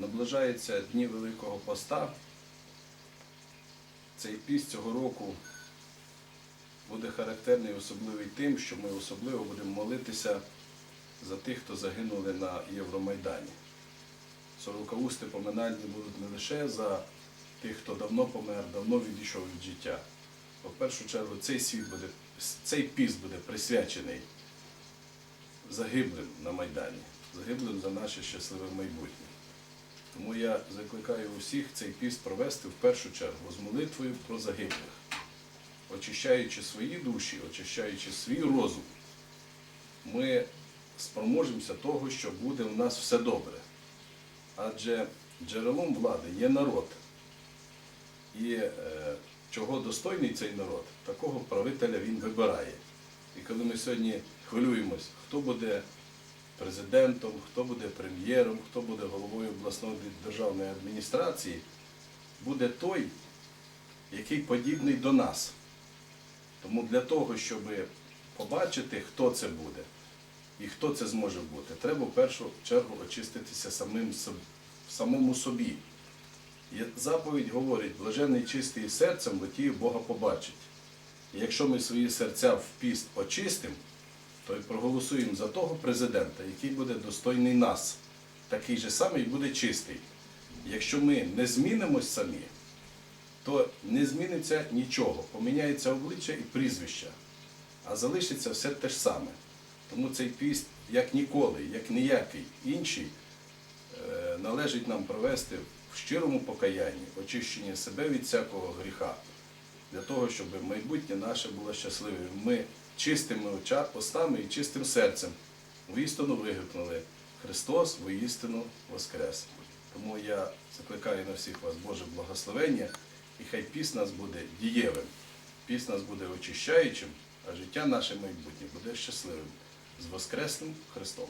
Наближаються дні Великого Поста. Цей піст цього року буде характерний особливий тим, що ми особливо будемо молитися за тих, хто загинули на Євромайдані. Сорокаусти поминальні будуть не лише за тих, хто давно помер, давно відійшов від життя. Бо в першу чергу цей світ буде, цей піст буде присвячений загиблим на Майдані, загиблим за наше щасливе майбутнє. Тому я закликаю усіх цей піст провести в першу чергу з молитвою про загиблих, очищаючи свої душі, очищаючи свій розум, ми спроможемося того, що буде у нас все добре. Адже джерелом влади є народ. І е, чого достойний цей народ, такого правителя він вибирає. І коли ми сьогодні хвилюємось, хто буде президентом, хто буде прем'єром, хто буде головою обласної державної адміністрації, буде той, який подібний до нас. Тому для того, щоб побачити, хто це буде і хто це зможе бути, треба в першу чергу очиститися самим самому собі. Заповідь говорить, блажений чистий серцем, бо ті Бога побачить. І якщо ми свої серця в піст очистимо, то й проголосуємо за того президента, який буде достойний нас, такий же самий буде чистий. Якщо ми не змінимось самі, то не зміниться нічого, поміняється обличчя і прізвища, а залишиться все те ж саме. Тому цей піст, як ніколи, як ніякий інший, е, належить нам провести в щирому покаянні, очищення себе від всякого гріха, для того, щоб майбутнє наше було щасливим. Ми чистими устами і чистим серцем воістину вигукнули Христос воістину Воскрес. Тому я закликаю на всіх вас Боже благословення, і хай піс нас буде дієвим, піс нас буде очищаючим, а життя наше майбутнє буде щасливим з Воскресним Христом.